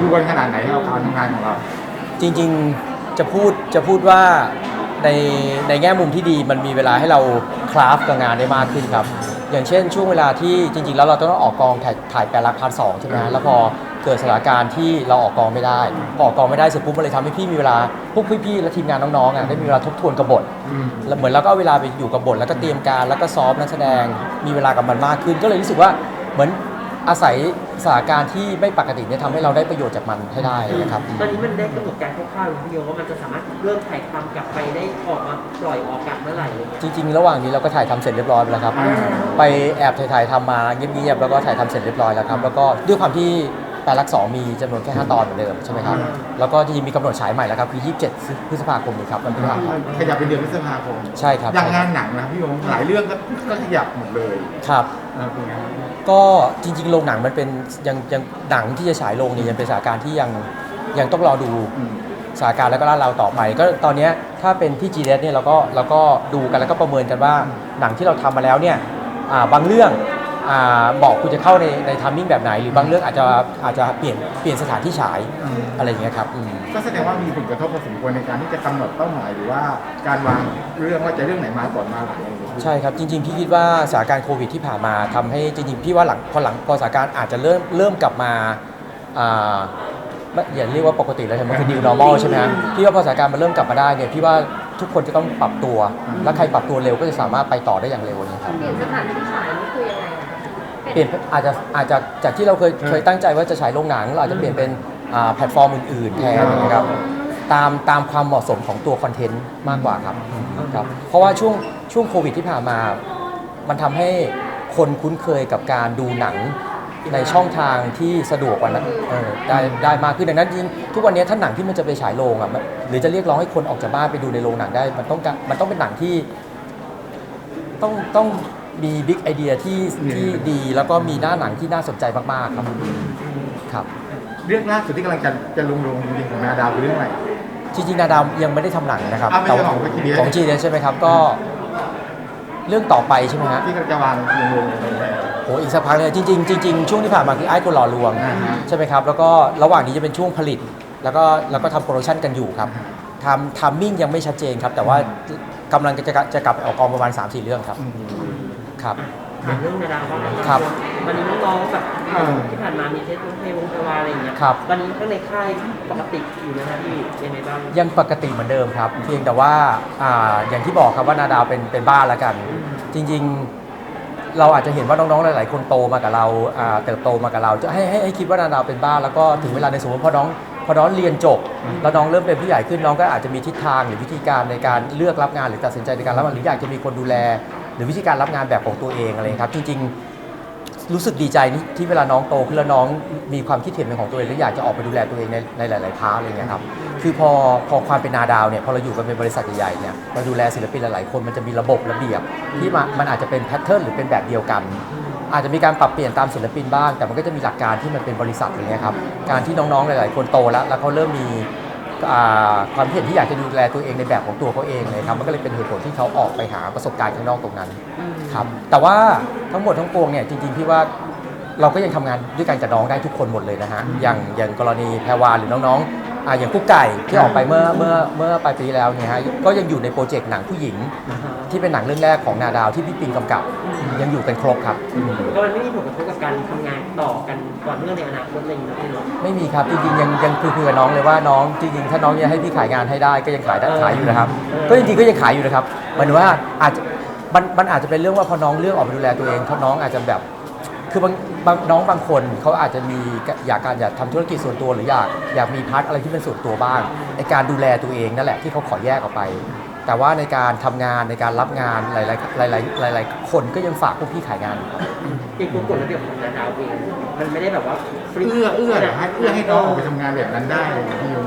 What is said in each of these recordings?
ดูกันขนาดไหนเราการทำงานของเรา จริงๆจะพูดจะพูดว่าในในแง่มุมที่ดีมันมีเวลาให้เราคราฟกับงานได้มากขึ้นครับ อย่างเช่น ช่วงเวลาที่จริง ๆ แล้วเราต้องออกกองถ่ายถ่ายแปลรักพาร์ทสองใช่ไหมฮะแล้วพอเกิดสถานการณ์ที่เราออกกองไม่ได้พอออกกองไม่ได้เสร็จปุ๊บมันเลยทำให้พี่มีเวลาพวกพี่ๆและทีมงานน้องๆอะได้มีเวลาทบทวนกับบท แล้วเหมือนเราก็เอาเวลาไปอยู่กับบทแล้วก็เตรียมการแล้วก็ซ้อมนักแสดงมีเวลากับมันมากขึ้น ก็เลยรู้สึกว่าเหมือน อาศัยสถานการณ์ที่ไม่ปกติเนี่ยทำให้เราได้ประโยชน์จากมันให้ได้นะครับ ตอนนี้มันได้กำหนดการคร่าวๆหรือพี่โยว่ามันจะสามารถเริ่มถ่ายทำกลับไปได้ออกมาปล่อยออกอากาศเมื่อไหร่อะไรเงี้ยจริงๆ ระหว่างนี้เราก็ถ่ายทำเสร็จเรียบร้อยไปแล้วครับอ่าไปแอบถ่ายๆทำมาเงียบๆแล้วก็ถ่ายทำเสร็จเรียบร้อยแล้วครับ แล้วก็ด้วยความที่ แปดลักสองมีจำนวนแค่ 5 ตอนเหมือนเดิมใช่ไหมครับ แล้วก็จริงๆมีกำหนดฉายใหม่แล้วครับคือ 27 พฤษภาคมนี้ครับวันพฤหัสครับขยับเป็นเดือนพฤษภาคมใช่ครับอย่างงานหนังนะพี่โยงหลายเรื่องก็ก็ขยับหมดเลยครับเออเป็นไงครับก็จริงๆโรงหนังมันเป็นยังยังหนังที่จะฉายโรงเนี่ยยังเป็นสถานการณ์ที่ยังยังต้องรอดูอืม สถานการณ์แล้วก็ลาดเราต่อไป ก็ตอนเนี้ยถ้าเป็นที่ g ีเนี่ยเราก็เราก็ดูกันแล้วก็ประเมินกันว่าหนังที่เราทำมาแล้วเนี่ยอ่าบางเรื่องอ่า บอกคุณจะเข้าในในทัมมิ่งแบบไหน หรือบางเรื่องอาจจะอาจจะเปลี่ยนเปลี่ยนสถานที่ฉายอืม อะไรอย่างเงี้ยครับอืม ก็แสดงว่ามีผลกระทบพอสมควรในการที่จะกำหนดเป้าหมายหรือว่าการวางเรื่องว่าจะเรื่องไหนมาก่อนมาหลังอะไรอย่างเงี้ย ใช่ครับจริงๆพี่คิดว่าสถานการณ์โควิดที่ผ่านมาทำให้จริงๆพี่ว่าหลังพอหลังพอสถานการณ์อาจจะเริ่มเริ่มกลับมาอ่าไม่อย่าเรียกว่าปกติแล้วใช่ไหมมันคือ new normal ใช่ไหมฮะพี่ว่าพอสถานการณ์มันเริ่มกลับมาได้เนี่ยพี่ว่าทุกคนจะต้องปรับตัว และใครปรับตัวเร็วก็จะสามารถไปต่อได้อย่างเร็วนะครับ เปลี่ยนสถานที่ฉายนี่คือยังไงอะคะ เปลี่ยนอาจจะอาจจะจากที่เราเคยเคยตั้งใจว่าจะฉายโรงหนัง เราอาจจะเปลี่ยนเป็นอ่าแพลตฟอร์มอื่นๆแทนนะครับตามตามความเหมาะสมของตัวคอนเทนต์มากกว่าครับครับ เพราะว่าช่วงช่วงโควิดที่ผ่านมา มันทำให้คนคุ้นเคยกับการดูหนังในช่องทางที่สะดวกกว่านั้นเออได้ได้มากขึ้นดังนั้นจริงทุกวันนี้ถ้าหนังที่มันจะไปฉายโรงอะมันหรือจะเรียกร้องให้คนออกจากบ้านไปดูในโรงหนังได้ มันต้องการมันต้องเป็นหนังที่ต้องต้อง มีบิ๊กไอเดียที่ที่ดีแล้วก็มีหน้าหนังที่น่าสนใจมากๆครับครับ เรื่องล่าสุดที่กำลังจะจะลงลงจริงๆของนาดาวคือเรื่องอะไร จริงๆนาดาวยังไม่ได้ทำหนังนะครับอะไม่ใช่แต่ว่าของ GDS ของจีเใช่ไหมครับก็ เรื่องต่อไปใช่ไหมฮะที่กำลังจะวางลงลงอะไรอย่างเงี้ย โหอีกสักพักเลยจริงๆจริงๆช่วงที่ผ่านมาคือไอ้คนหล่อลวง อ่าฮะ ใช่ไหมครับ แล้วก็ระหว่างนี้จะเป็นช่วงผลิต แล้วก็แล้วก็ทำโปรดักชันกันอยู่ครับทำทามมิ่งยังไม่ชัดเจนครับ แต่ว่ากำลังจะจะกลับไปออกกองประมาณ 3-4 เรื่องครับ อืม ครับ ถามเรื่องนาดาวบ้างนะครับวันนี้น้องๆแบบเออที่ผ่านมามีเทสวงเทวงเทวาอะไรอย่างเงี้ยครับ วันนี้ข้างในค่ายปกติอยู่นะครับพี่ยังไงบ้าง ยังปกติเหมือนเดิมครับ เพียงแต่ว่าอ่าอย่างที่บอกครับว่านาดาวเป็นเป็นบ้านแล้วกัน จริงๆ เราอาจจะเห็นว่าน้องๆหลาย ๆ คนโตมากับเราอ่าเติบโตมากับเราจะให้ให้ให้คิดว่านาดาวเป็นบ้านแล้วก็ถึงเวลาในสมมติพอน้องพอน้องเรียนจบ แล้วน้องเริ่มเป็นผู้ใหญ่ขึ้นน้องก็อาจจะมีทิศทางหรือวิธีการในการเลือกรับงานหรือตัดสินใจในการรับงานหรืออยากจะมีคนดูแล หรือวิธีการรับงานแบบของตัวเองอะไรครับจริงๆรู้สึกดีใจที่เวลาน้องโตขึ้นแล้วน้องมีความคิดเห็นเป็นของตัวเองและอยากจะออกไปดูแลตัวเองในในหลายๆพาร์ทอะไรเงี้ยครับคือพอพอความเป็นนาดาวเนี่ยพอเราอยู่กันเป็นบริษัทใหญ่ๆเนี่ยเราดูแลศิลปินหลายๆคนมันจะมีระบบระเบียบที่มันอาจจะเป็นแพทเทิร์นหรือเป็นแบบเดียวกันอาจจะมีการปรับเปลี่ยนตามศิลปินบ้าง แต่มันก็จะมีหลักการที่มันเป็นบริษัทอย่างเงี้ยครับ การที่น้องๆ หลาย ๆ คนโตแล้ว แล้วเขาเริ่มมี ความคิดเห็นที่อยากจะดูแลตัวเองในแบบของตัวเขาเองเลยครับมันก็เลยเป็นเหตุผลที่เขาออกไปหาประสบการณ์ข้างนอกตรงนั้นครับแต่ว่าทั้งหมดทั้งปวงเนี่ยจริงๆพี่ว่าเราก็ยังทำงานด้วยกันกับน้องได้ทุกคนหมดเลยนะฮะอย่างอย่างกรณีแพรวาหรือน้องๆอ่าอย่างกุ๊กไก่ที่ออกไปเมื่อเมื่อเมื่อปลายปีแล้วเนี่ยฮะก็ยังอยู่ในโปรเจกต์หนังผู้หญิง ที่เป็นหนังเรื่องแรกของนาดาวที่พี่ปิงกำกับยังอยู่กันครบครับ ก็มันไม่มีผลกระทบกับการทำงานต่อกันต่อเนื่องในอนาคตอะไรอย่างเงี้ยเนาะ ไม่มีครับจริงๆยังยังคุยคุยกับน้องเลยว่าน้องจริงๆถ้าน้องยังให้พี่ขายงานให้ได้ก็ยังขายได้เออขายอยู่นะครับ เออ ก็จริงๆก็ยังขายอยู่นะครับหมายถึงว่าอาจจะมันมันอาจจะเป็นเรื่องว่าพอน้องเลือกออกไปดูแลตัวเองเขาน้องอาจจะแบบ คือบางบางน้องบางคนเขาอาจจะมีอยากการอยากทำธุรกิจส่วนตัวหรืออยากอยากมีพาร์ทอะไรที่เป็นส่วนตัวบ้างในการดูแลตัวเองนั่นแหละที่เขาขอแยกออกไป แต่ว่าในการทำงานในการรับงานหลายๆหลายๆหลาย ๆ คนก็ยังฝากพวกพี่ขายงานอยู่ครับ อย่างตัวกฎระเบียบของนาดาวเองมันไม่ได้แบบว่าฟรีเอื้อเอื้อเหรอให้เอื้อให้น้องออกไปทำงานแบบนั้นได้เลยพี่โยง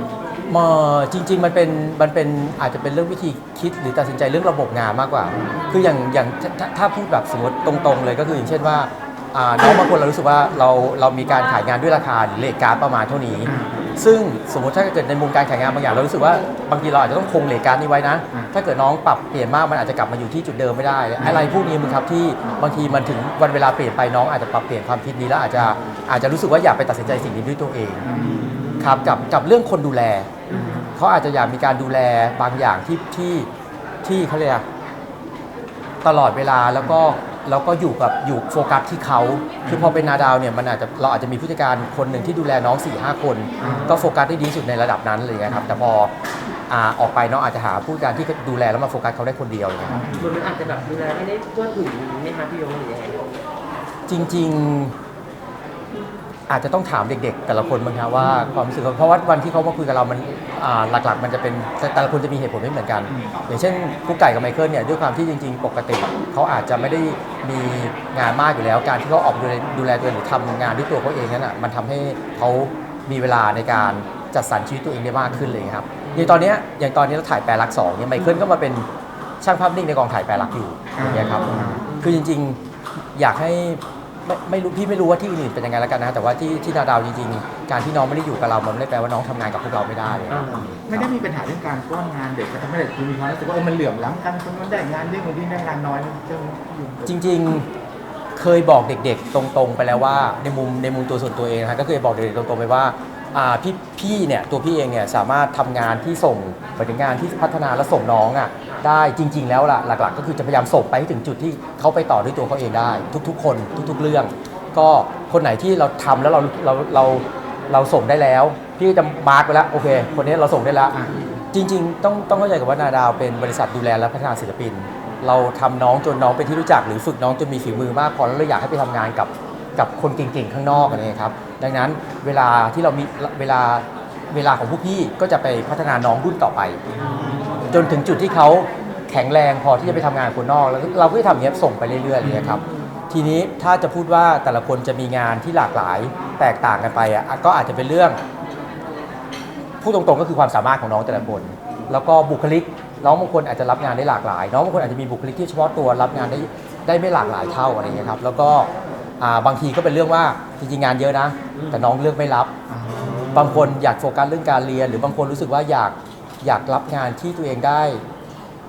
มอจริง ๆ มันเป็นมันเป็นอาจจะเป็นเรื่องวิธีคิดหรือตัดสินใจเรื่องระบบงานมากกว่า คืออย่างอย่างถ้าถ้าถ้าพูดแบบสมมติตรงๆเลยก็คืออย่างเช่นว่าอ่าน้องบางคนเรารู้สึกว่าเราเรามีการขายงานด้วยราคาหรือเลทการดประมาณเท่านี้ ซึ่งสมมติถ้าเกิดในมุมการแข่งงานบางอย่างเรารู้สึกว่าบางทีเราอาจจะต้องคงเหลกการนี้ไว้นะอืมถ้าเกิดน้องปรับเปลี่ยนมากมันอาจจะกลับมาอยู่ที่จุดเดิมไม่ได้อะไรพวกนี้มึงครับที่บางทีมันถึงวันเวลาเปลี่ยนไปน้องอาจจะปรับเปลี่ยนความคิดนี้แล้วอาจจะอาจจะรู้สึกว่าอยากไปตัดสินใจสิ่งนี้ด้วยตัวเองครับกับกับเรื่องคนดูแล เขาอาจจะอยากมีการดูแลบางอย่างที่ที่ที่เขาเรียกอะไรตลอดเวลาแล้วก็ แล้วก็อยู่กับอยู่โฟกัสที่เขาคือพอเป็นนาดาวเนี่ยมันอาจจะเราอาจจะมีผู้จัดการคนหนึ่งที่ดูแลน้อง4ี่ห้าคน ก็โฟกัสได้ดีที่สุดในระดับนั้นเลยนะครับ แต่พออ่าออกไปน้องอาจจะหาผู้จัดการที่ดูแลแล้วมาโฟกัสเขาได้คนเดียวเลยครับมันอาจจะแบบดูแลไม่ได้ทั่วถึงไหมคะพี่โยหรือยังไงจริง ๆ อาจจะต้องถามเด็กๆ แต่ละคนบ้างครับว่าความรู้สึกเขาเพราะว่าวันที่เขามาคุยกับเรามันอ่าหลักๆ มันจะเป็นแต่แต่ละคนจะมีเหตุผลไม่เหมือนกัน อย่างเช่นกุ๊กไก่กับไมเคิลเนี่ยด้วยความที่จริง ๆ ปกติเขาอาจจะไม่ได้มีงานมากอยู่แล้ว การที่เขาออกดูแลดูแลตัวเองหรือทำงานด้วยตัวเขาเองนั่นอะมันทำให้เขามีเวลาในการจัดสรรชีวิตตัวเองได้มากขึ้นเลยครับอย่างตอนเนี้ยอย่างตอนนี้เราถ่ายแปลรักสองเนี่ยไมเคิลก็มาเป็นช่างภาพนิ่งในกองถ่ายแปลรักอยู่อย่างเงี้ยครับคือจริง ๆ อยากให้ ไม่ไม่รู้พี่ไม่รู้ว่าที่อื่นเป็นยังไงแล้วกันนะ แต่ว่าที่ที่นาดาวจริงๆ การที่น้องไม่ได้อยู่กับเรา มันไม่ได้แปลว่าน้องทำงานกับพวกเราไม่ได้เลยอ่าไม่ได้มีปัญหาเรื่องการป้อนงานเด็กก็ทำให้เด็กมีความรู้สึกว่าเออมันเหลื่อมล้ำกันคนนั้นได้งานเยอะคนนี้ได้งานน้อยเรื่องยุ่งจริง ๆเคยบอกเด็กๆ ตรงๆ ไปแล้วว่าในมุมในมุมตัวส่วนตัวเองนะครับก็เคยบอกเด็กๆตรงๆไปว่าอ่า พี่พี่เนี่ยตัวพี่เองเนี่ยสามารถทำงานที่ส่งไปถึงงานที่พัฒนาและส่งน้องอะได้จริง ๆ แล้วล่ะหลัก ๆ ก็คือจะพยายามส่งไปให้ถึงจุดที่เขาไปต่อด้วยตัวเขาเองได้ ทุก ๆ คนทุก ๆ เรื่อง ก็คนไหนที่เราทำแล้วเราเราเราเราส่งได้แล้ว พี่ก็จะมาร์กไปแล้วโอเค คนนี้เราส่งได้แล้วอะจริง ๆ ต้องต้องเข้าใจกับว่านาดาวเป็นบริษัทดูแลและพัฒนาศิลปิน เราทำน้องจนน้องเป็นที่รู้จักหรือฝึกน้องจนมีฝีมือมากพอแล้วเราอยากให้ไปทำงานกับ กับคนเก่งๆข้างนอกอะไรเงี้ยครับ ดังนั้นเวลาที่เรามีเวลาเวลาของพวกพี่ก็จะไปพัฒนาน้องรุ่นต่อไป จนถึงจุดที่เขาแข็งแรงพอที่จะไปทำงานคนนอก แล้วเราก็จะทำอย่างนี้ยส่งไปเรื่อยๆเลยครับทีนี้ถ้าจะพูดว่าแต่ละคนจะมีงานที่หลากหลายแตกต่างกันไปอะก็อาจจะเป็นเรื่องพูดตรงๆก็คือความสามารถของน้องแต่ละคน แล้วก็บุคลิก น้องบางคนอาจจะรับงานได้หลากหลาย น้องบางคนอาจจะมีบุคลิกที่เฉพาะตัวรับงานได้ได้ไม่หลากหลายเท่าอะไรเงี้ยครับ แล้วก็ อ่าบางทีก็เป็นเรื่องว่าจริงๆงานเยอะนะ แต่น้องเลือกไม่รับ บางคนอยากโฟกัสเรื่องการเรียน หรือบางคนรู้สึกว่าอยากอยากรับงานที่ตัวเองได้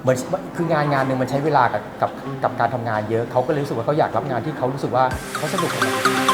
เหมือนคืองานงานหนึ่งมันใช้เวลากับกับกับการทำงานเยอะเขาก็เลยรู้สึกว่าเขาอยากรับงานที่เขารู้สึกว่าเขาสนุกกับมัน